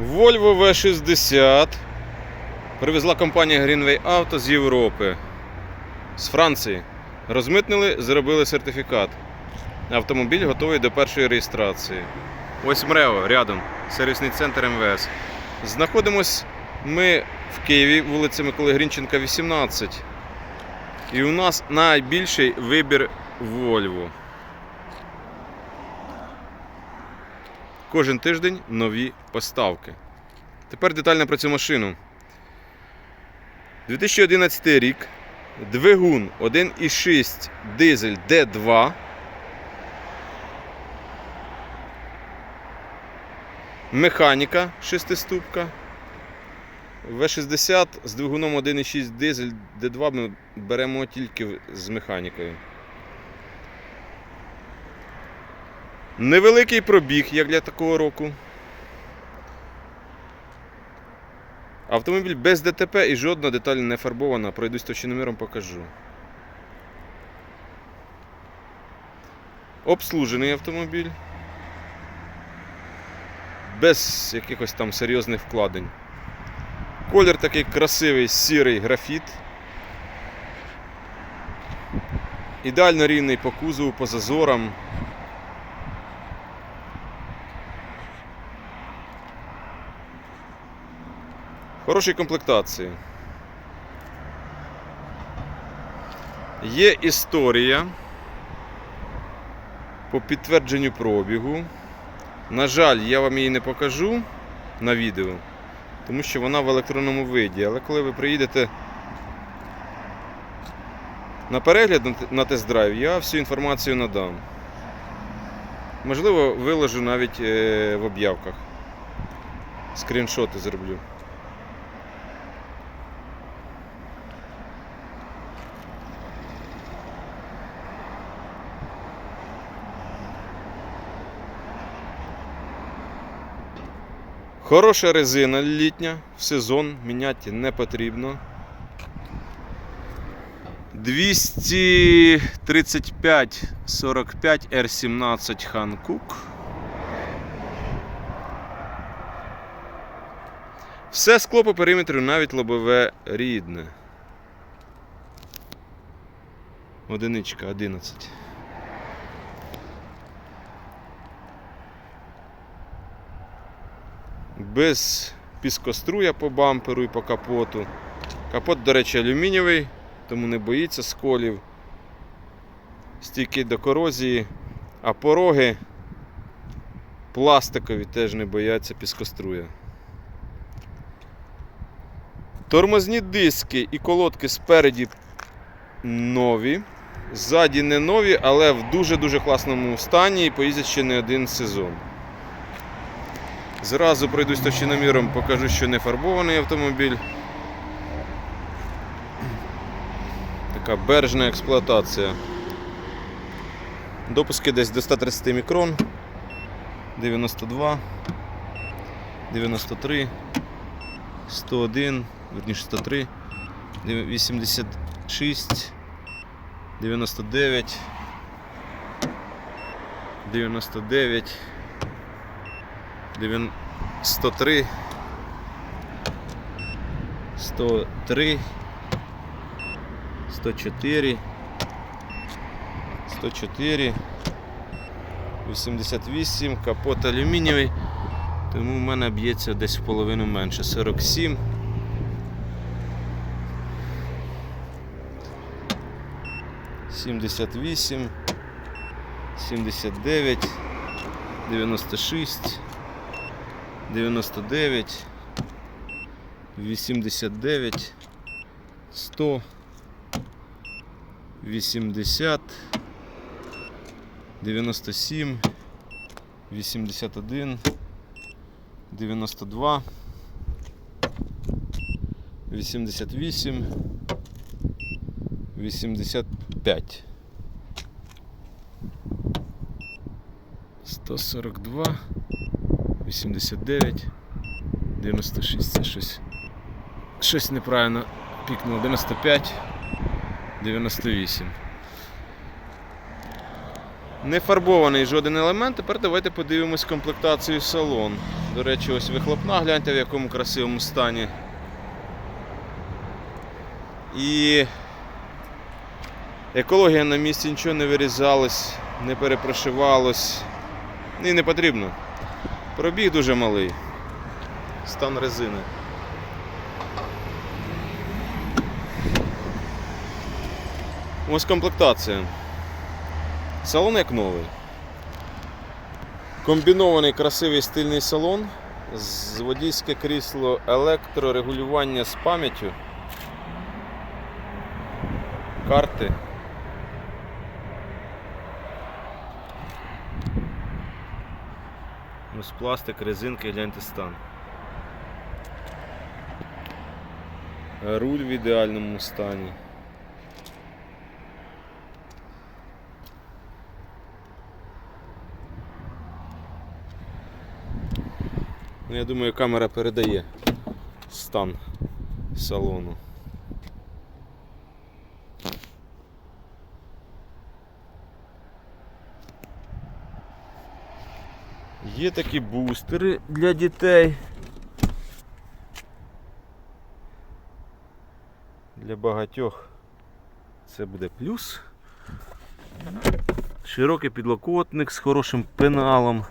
Volvo V60 привезла компанія Greenway Auto з Європи, з Франції. Розмитнили, зробили сертифікат. Автомобіль готовий до першої реєстрації. Ось МРЕО рядом, сервісний центр МВС. Знаходимось ми в Києві, вулиця Миколи Грінченка, 18. І у нас найбільший вибір Volvo. Кожен тиждень нові поставки. Тепер детально про цю машину. 2011 рік. Двигун 1,6 дизель D2. Механіка шестиступка. В60 з двигуном 1,6 дизель D2 ми беремо тільки з механікою. Невеликий пробіг, як для такого року. Автомобіль без ДТП і жодна деталь не фарбована. Пройдусь товщиноміром покажу. Обслужений автомобіль. Без якихось там серйозних вкладень. Колір такий красивий сірий графіт. Ідеально рівний по кузову, по зазорам. Хорошій комплектації. Є історія по підтвердженню пробігу. На жаль, я вам її не покажу на відео, тому що вона в електронному виді. Але коли ви приїдете на перегляд на тест-драйв, я всю інформацію надам. Можливо, виложу навіть е, в об'явках. Скріншоти зроблю. Хороша резина літня, в сезон міняти не потрібно. 235 45 R17 Hankook. Все скло по периметру, навіть лобове рідне. Одиничка 11. Без піскоструя по бамперу і по капоту. Капот, до речі, алюмінієвий, тому не боїться сколів. Стійкий до корозії, а пороги пластикові теж не бояться піскоструя. Тормозні диски і колодки спереді нові. Ззаді не нові, але в дуже-дуже класному стані і поїздять ще не один сезон. Зразу пройдусь товщиноміром, покажу, що не фарбований автомобіль. Така бережна експлуатація. Допуски десь до 130 мікрон, 92, 93, 101, верніше 103, 86, 99, 99. 9 103 103 104 104 88 капот алюмінієвий. Тому в мене б'ється десь в половину менше. 47 78 79 96 99, 89, 100, 80, 97, 81, 92, 88, 85. 142 89, 96, це щось. Щось неправильно пікнуло. 95, 98. Не фарбований жоден елемент. Тепер давайте подивимось комплектацію салон. До речі, ось вихлопна, гляньте в якому красивому стані. І екологія на місці нічого не вирізалось, не перепрошивалось. І не потрібно. Пробіг дуже малий. Стан резини. Ось комплектація. Салон як новий. Комбінований красивий стильний салон, з водійське крісло електрорегулювання з пам'яттю. Карти. Ось пластик, резинки, гляньте стан. Руль в ідеальному стані. Ну, я думаю, камера передає стан салону. Є такі бустери для дітей. Для багатьох це буде плюс. Широкий підлокотник з хорошим пеналом.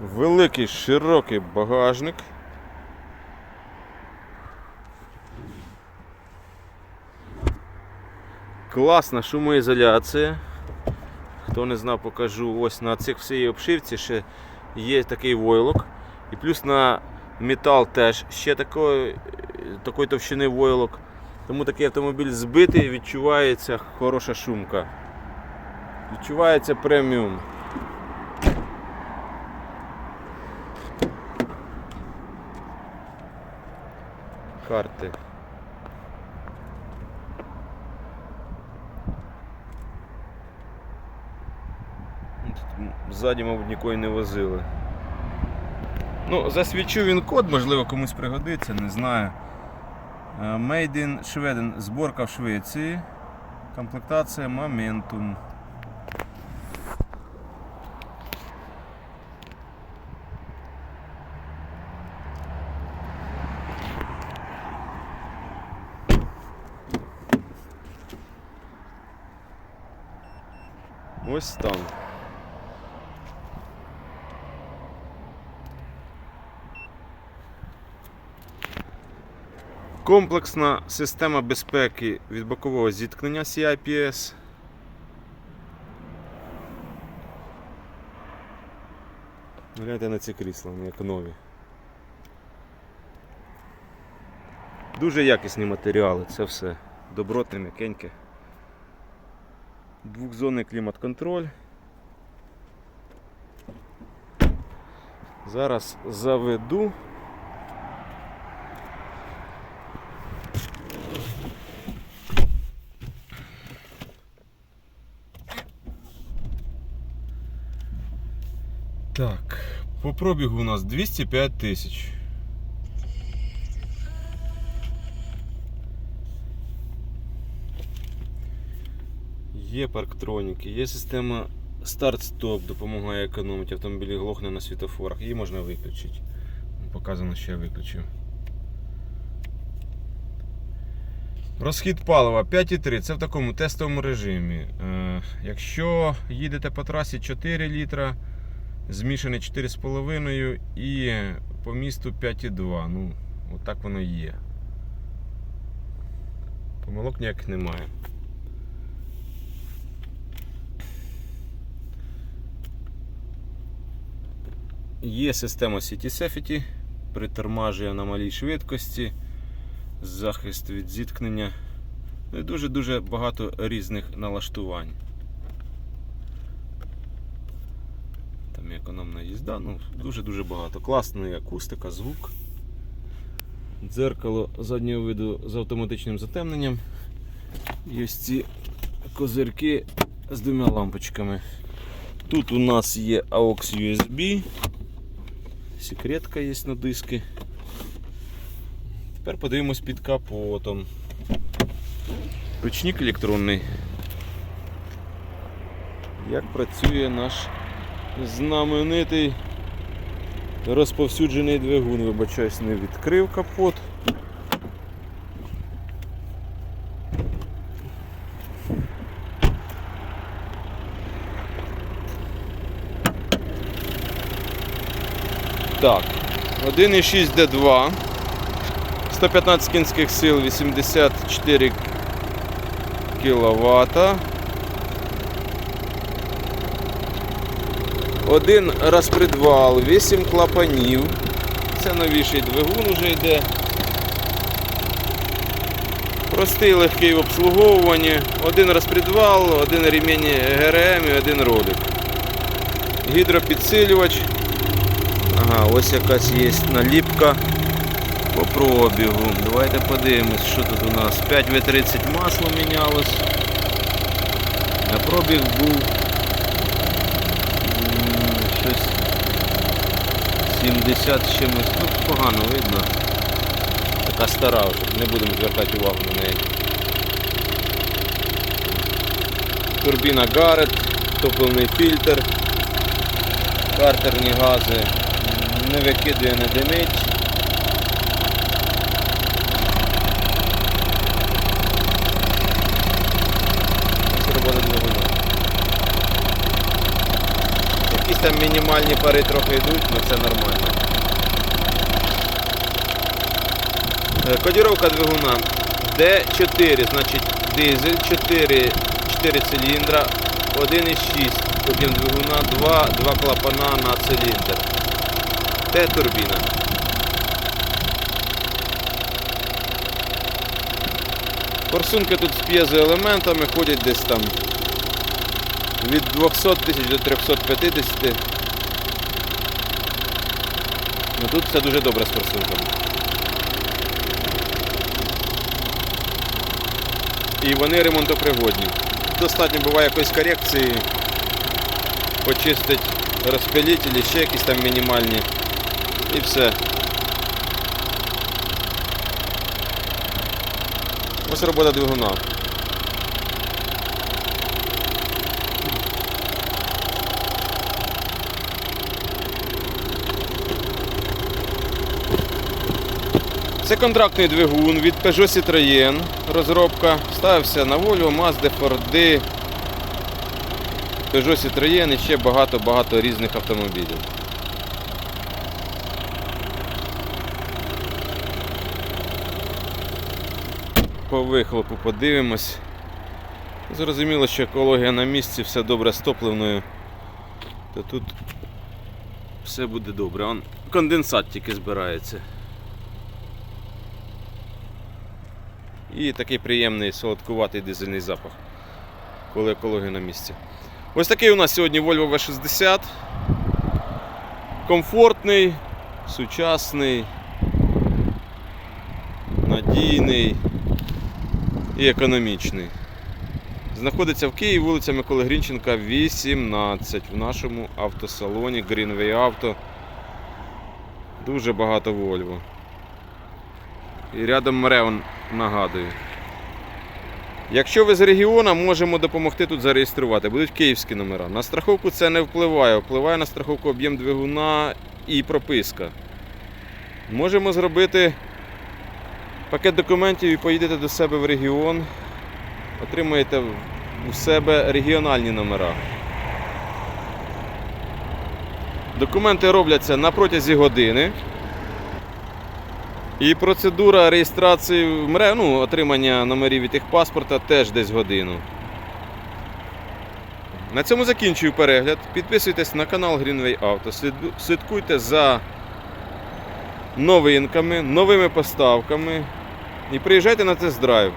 Великий широкий багажник. Класна шумоізоляція. Хто не знав, покажу. Ось на цих всій обшивці ще є такий войлок. І плюс на метал теж ще такої, такої товщини войлок. Тому такий автомобіль збитий, відчувається хороша шумка. Відчувається преміум. Карти. Тут Ззаді, мабуть, нікої не возили. Ну, засвічу він код, можливо, комусь пригодиться, не знаю. Е, Made in Sweden, зборка в Швеції. Комплектація Momentum. Ось там. Комплексна система безпеки від бокового зіткнення CIPS. Гляньте на ці крісла, вони як нові. Дуже якісні матеріали, це все добротне, м'якеньке. Двухзонний клімат-контроль. Зараз заведу. Так, по пробігу у нас 205 тисяч. Є парктроніки, є система старт-стоп, допомагає економити. Автомобілі глохне на світофорах. Її можна виключити. Показано, що я виключив. Розхід палива 5,3. Це в такому тестовому режимі. Е, якщо їдете по трасі 4 літра, змішане 4,5 і по місту 5,2. Ну, отак воно є. Помилок ніяких немає. Є система City Safety, притормажує на малій швидкості, захист від зіткнення. Ну і дуже-дуже багато різних налаштувань. Економна їзда, ну дуже-дуже багато. Класна акустика, звук. Дзеркало заднього виду з автоматичним затемненням. І ось ці козирки з двома лампочками. Тут у нас є AUX USB. Секретка є на диски. Тепер подивимось під капотом. Ручник електронний. Як працює наш знаменитий розповсюджений двигун, вибачаюсь, не відкрив капот. Так, 1,6 D2, 115 кінських сил, 84 кВт. Один розпредвал, 8 клапанів. Це новіший двигун вже йде. Простий легкий в обслуговуванні. Один розпредвал, один ремінь ГРМ і один ролик. Гідропідсилювач. Ага, ось якась є наліпка по пробігу. Давайте подивимось, що тут у нас. 5В30 масло мінялось. А пробіг був щось 70 з чимось. Ну, погано видно. Така стара вже, не будемо звертати увагу на неї. Турбіна Гарет, топливний фільтр, картерні гази, не викидує, не димить. Ось робота двигуна. Якісь там мінімальні пари трохи йдуть, але це нормально. Е, Кодіровка двигуна D4, значить дизель 4, 4 циліндра, 1,6 об'єм двигуна, 2, 2 клапана на циліндр. Т турбіна. Форсунки тут з п'єзоелементами ходять десь там від 200 тисяч до 350. Ну тут все дуже добре з форсунками. І вони ремонтопригодні. Достатньо буває якоїсь корекції, почистить розпилителі, ще якісь там мінімальні. І все. Ось робота двигуна. Це контрактний двигун від Peugeot Citroën. Розробка. Ставився на Volvo, Mazda, Ford, Peugeot Citroën і ще багато-багато різних автомобілів. По вихлопу подивимось. Зрозуміло, що екологія на місці, все добре з топливною, то тут все буде добре. Он конденсат тільки збирається. І такий приємний солодкуватий дизельний запах, коли екологія на місці. Ось такий у нас сьогодні Volvo V60. Комфортний, сучасний, надійний і економічний. Знаходиться в Києві, вулиця Миколи Грінченка, 18 в нашому автосалоні Greenway Auto. Дуже багато Volvo. І рядом Мреон нагадую. Якщо ви з регіону, можемо допомогти тут зареєструвати. Будуть київські номера. На страховку це не впливає. Впливає на страховку об'єм двигуна і прописка. Можемо зробити пакет документів і поїдете до себе в регіон. Отримаєте у себе регіональні номера. Документи робляться на протязі години. І процедура реєстрації в ну, отримання номерів від їх паспорта теж десь годину. На цьому закінчую перегляд. Підписуйтесь на канал Greenway Auto. Слідкуйте за новинками, новими поставками і приїжджайте на тест-драйв.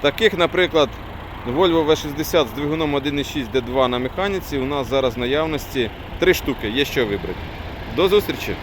Таких, наприклад, Volvo V60 з двигуном 1.6 D2 на механіці у нас зараз в наявності три штуки, є що вибрати. До зустрічі!